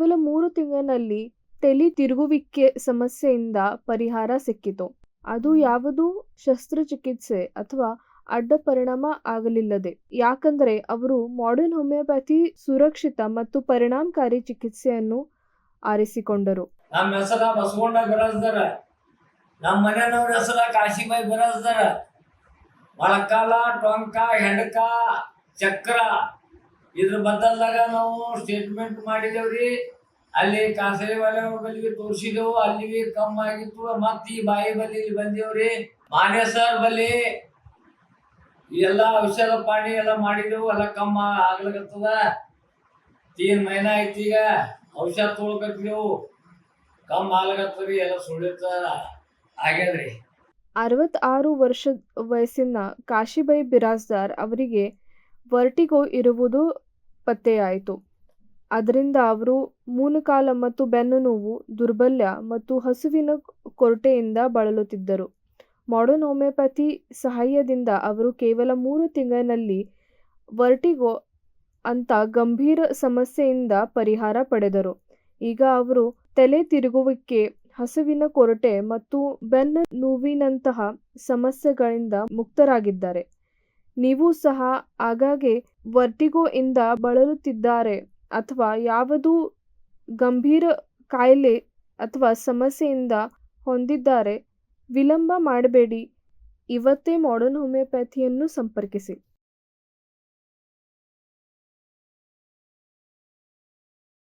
ಕೇವಲ ಮೂರು ತಿಂಗಳಲ್ಲಿ ತಲೆ ತಿರುಗುವಿಕೆ ಸಮಸ್ಯೆಯಿಂದ ಪರಿಹಾರ ಸಿಕ್ಕಿತು. ಅದು ಯಾವುದು? ಶಸ್ತ್ರಚಿಕಿತ್ಸೆ ಅಥವಾ ಅಡ್ಡ ಪರಿಣಾಮ ಆಗಲಿಲ್ಲದೆ. ಯಾಕಂದರೆ ಅವರು ಮಾಡರ್ನ್ ಹೋಮಿಯೋಪ್ಯಾಥಿ ಸುರಕ್ಷಿತ ಮತ್ತು ಪರಿಣಾಮಕಾರಿ ಚಿಕಿತ್ಸೆಯನ್ನು ಆರಿಸಿಕೊಂಡರು. ನಮ್ಮ ಹೆಸರ ಬಸವಣ್ಣ ಬಿರಾಜ್ದಾರ. ನಮ್ಮ ಮನೆಯವ್ರ ಹೆಸರ ಕಾಶಿಬಾಯಿ ಬಿರಾಜ್ದಾರ. ಮೊಳಕಾಲ ಟೊಂಕ ಹೆಂಡಕ ಚಕ್ರ. ಇದ್ರ ಬದಲಾಗ ನಾವು ಸ್ಟೇಟ್ಮೆಂಟ್ ಮಾಡಿದೇವ್ರಿ, ಅಲ್ಲಿ ಖಾಸಗಿ ಬಲ್ಲಿಗೆ ತೋರಿಸಿದೆವು, ಅಲ್ಲಿಗೆ ಕಮ್ಮಿ ಆಗಿತ್ತು. ಮತ್ತೆ ಈ ಬಾಯಿ ಬಲ್ಲಿ ಇಲ್ಲಿ ಬಂದೇವ್ರಿ, ಮಾನ್ಯ ಸರ್ ಬಲ್ಲಿ ಎಲ್ಲ ಔಷಧ ಪಾಣಿ ಎಲ್ಲ ಮಾಡಿದೆವು, ಎಲ್ಲ ಕಮ್ಮ ಆಗ್ಲಕತ್ತದ. ತೀನ್ ಮೈನ ಐತಿ ಈಗ, ಔಷಧ ತೊಳ್ಕತ್ತಿದೆವು. ಕಮ್ಮಿ ಆಗ್ಲಕತ್ತದ್ರಿ, ಎಲ್ಲ ಸುಳಿತ ಆಗ್ಯದ್ರಿ. ಅರವತ್ತಾರು ವರ್ಷ ವಯಸ್ಸಿನ ಕಾಶಿಬಾಯಿ ಬಿರಾಜ್ದಾರ್ ಅವರಿಗೆ ವರ್ಟಿಗೋ ಇರುವುದು ಪತ್ತೆಯಾಯಿತು. ಅದರಿಂದ ಅವರು ಮೂನುಕಾಲ ಮತ್ತು ಬೆನ್ನು ನೋವು, ದುರ್ಬಲ್ಯ ಮತ್ತು ಹಸುವಿನ ಕೊರಟೆಯಿಂದ ಬಳಲುತ್ತಿದ್ದರು. ಮಾಡರ್ನ್ ಹೋಮಿಯೋಪ್ಯಾಥಿ ಸಹಾಯದಿಂದ ಅವರು ಕೇವಲ ಮೂರು ತಿಂಗಳಿನಲ್ಲಿ ವರ್ಟಿಗೋ ಅಂತ ಗಂಭೀರ ಸಮಸ್ಯೆಯಿಂದ ಪರಿಹಾರ ಪಡೆದರು. ಈಗ ಅವರು ತಲೆ ತಿರುಗುವಿಕೆ, ಹಸುವಿನ ಕೊರಟೆ ಮತ್ತು ಬೆನ್ನು ನೋವಿನಂತಹ ಸಮಸ್ಯೆಗಳಿಂದ ಮುಕ್ತರಾಗಿದ್ದಾರೆ. ನೀವು ಸಹ ಆಗಾಗ್ಗೆ ವರ್ಟಿಗೋ ಇಂದ ಬಳಲುತ್ತಿದ್ದಾರೆ ಅಥವಾ ಯಾವುದು ಗಂಭೀರ ಕಾಯಿಲೆ ಅಥವಾ ಸಮಸ್ಯೆಯಿಂದ ಹೊಂದಿದ್ದಾರೆ, ವಿಳಂಬ ಮಾಡಬೇಡಿ. ಇವತ್ತೇ ಮಾಡರ್ನ್ ಹೋಮಿಯೋಪ್ಯಾಥಿಯನ್ನು ಸಂಪರ್ಕಿಸಿ.